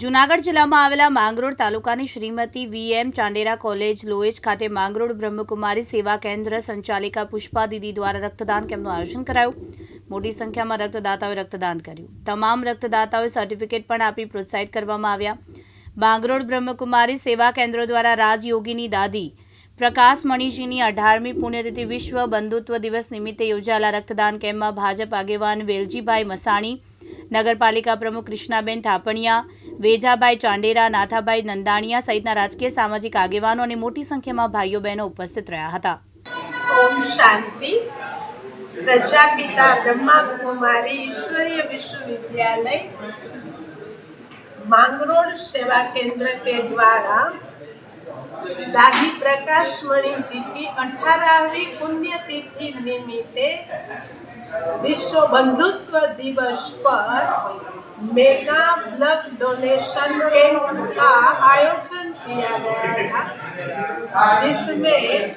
જૂનાગઢ જિલ્લામાં આવેલા માંગરોળ તાલુકાની શ્રીમતી વીએમ ચાંડેરા કોલેજ, લોએજ ખાતે માંગરોળ બ્રહ્મકુમારી સેવા કેન્દ્ર સંચાલિકા પુષ્પા દીદી દ્વારા રક્તદાન કેમ્પનું આયોજન કરાયું. મોટી સંખ્યામાં રક્તદાતાઓએ રક્તદાન કર્યું. તમામ રક્તદાતાઓએ સર્ટિફિકેટ પણ આપી પ્રોત્સાહિત કરવામાં આવ્યા. માંગરોળ બ્રહ્મકુમારી સેવા કેન્દ્રો દ્વારા રાજયોગીની દાદી પ્રકાશ મણીજીની અઢારમી પુણ્યતિથિ વિશ્વ બંધુત્વ દિવસ નિમિત્તે યોજાયેલા રક્તદાન કેમ્પમાં ભાજપ આગેવાન વેલજીભાઈ મસાણી નગરપાલિકા પ્રમુખ કૃષ્ણાબેન થાપણિયા વેજાભાઈ ચાંડેરા નાથાભાઈ નંદાણિયા સહિતના રાજકીય સામાજિક આગેવાનો અને મોટી સંખ્યામાં ભાઈઓ બહેનો ઉપસ્થિત રહ્યા હતા. ઓમ શાંતિ. પ્રજાપિતા બ્રહ્માકુમારી ઈશ્વરીય વિશ્વવિદ્યાલય, માંગરોળ સેવા કેન્દ્ર કે દ્વારા प्रकाश मणि जी की अठारहवीं पुण्यतिथि નિમિત્તે विश्व बंधुत्व दिवस पर मेगा ब्लड डोनेशन कैंप का आयोजन किया गया था, जिसमें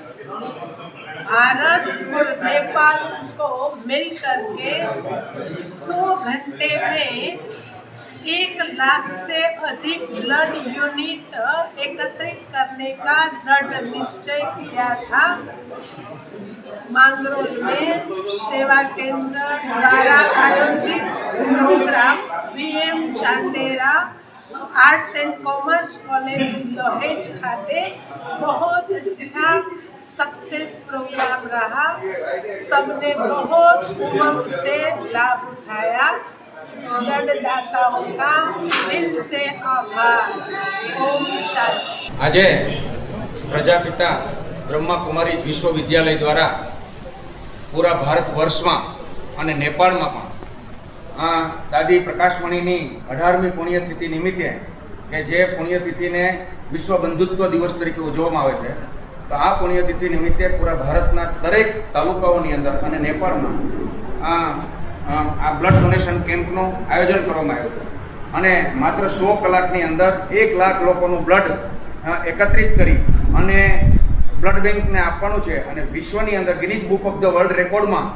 भारत और नेपाल को मिलकर के 100 घंटे में एक लाख से अधिक ब्लड यूनिट एकत्रित करने का दृढ़ निश्चय किया था। मांगरोल में सेवा केंद्र द्वारा आयोजित programme M Chandera arts and commerce college, Lohej खाते बहुत अच्छा सक्सेस प्रोग्राम रहा। सबने बहुत उमंग से लाभ उठाया। આજે પ્રજાપિતા બ્રહ્માકુમારી વિશ્વવિદ્યાલય દ્વારા પૂરા ભારત વર્ષમાં અને નેપાળમાં પણ, આ દાદી પ્રકાશમણીની અઢારમી પુણ્યતિથિ નિમિત્તે કે જે પુણ્યતિથિને વિશ્વ બંધુત્વ દિવસ તરીકે ઉજવવામાં આવે છે, તો આ પુણ્યતિથિ નિમિત્તે પૂરા ભારતના દરેક તાલુકાઓની અંદર અને નેપાળમાં આ આ બ્લડ ડોનેશન કેમ્પનું આયોજન કરવામાં આવ્યું હતું. અને માત્ર સો કલાકની અંદર એક લાખ લોકોનું બ્લડ એકત્રિત કરી અને બ્લડ બેંકને આપવાનું છે અને વિશ્વની અંદર Guinness book of the world રેકોર્ડમાં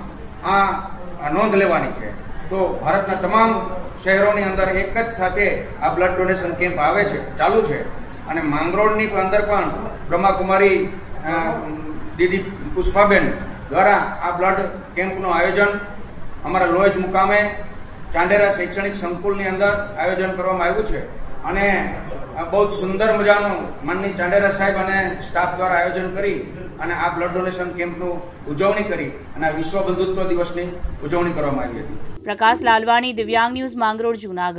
આ નોંધ લેવાની છે. તો ભારતના તમામ શહેરોની અંદર એક જ સાથે આ બ્લડ ડોનેશન કેમ્પ આવે છે, ચાલુ છે. અને માંગરોળની અંદર પણ બ્રહ્માકુમારી દીદી પુષ્પાબેન દ્વારા આ બ્લડ કેમ્પનું આયોજન અમારા લોજ મુકામે ચાંડેરા શૈક્ષણિક સંકુલની અંદર આયોજન કરવામાં આવ્યું છે અને બહુ જ સુંદર મજાનું માનની ચાંડેરા સાહેબ અને સ્ટાફ દ્વારા આયોજન કરી અને આ બ્લડ ડોનેશન કેમ્પનું ઉજવણી કરી અને વિશ્વ બંધુત્વ દિવસની ઉજવણી કરવામાં આવી હતી. પ્રકાશ લાલવાણી, દિવ્યાંગ ન્યૂઝ માંગરોળ, જૂનાગઢ.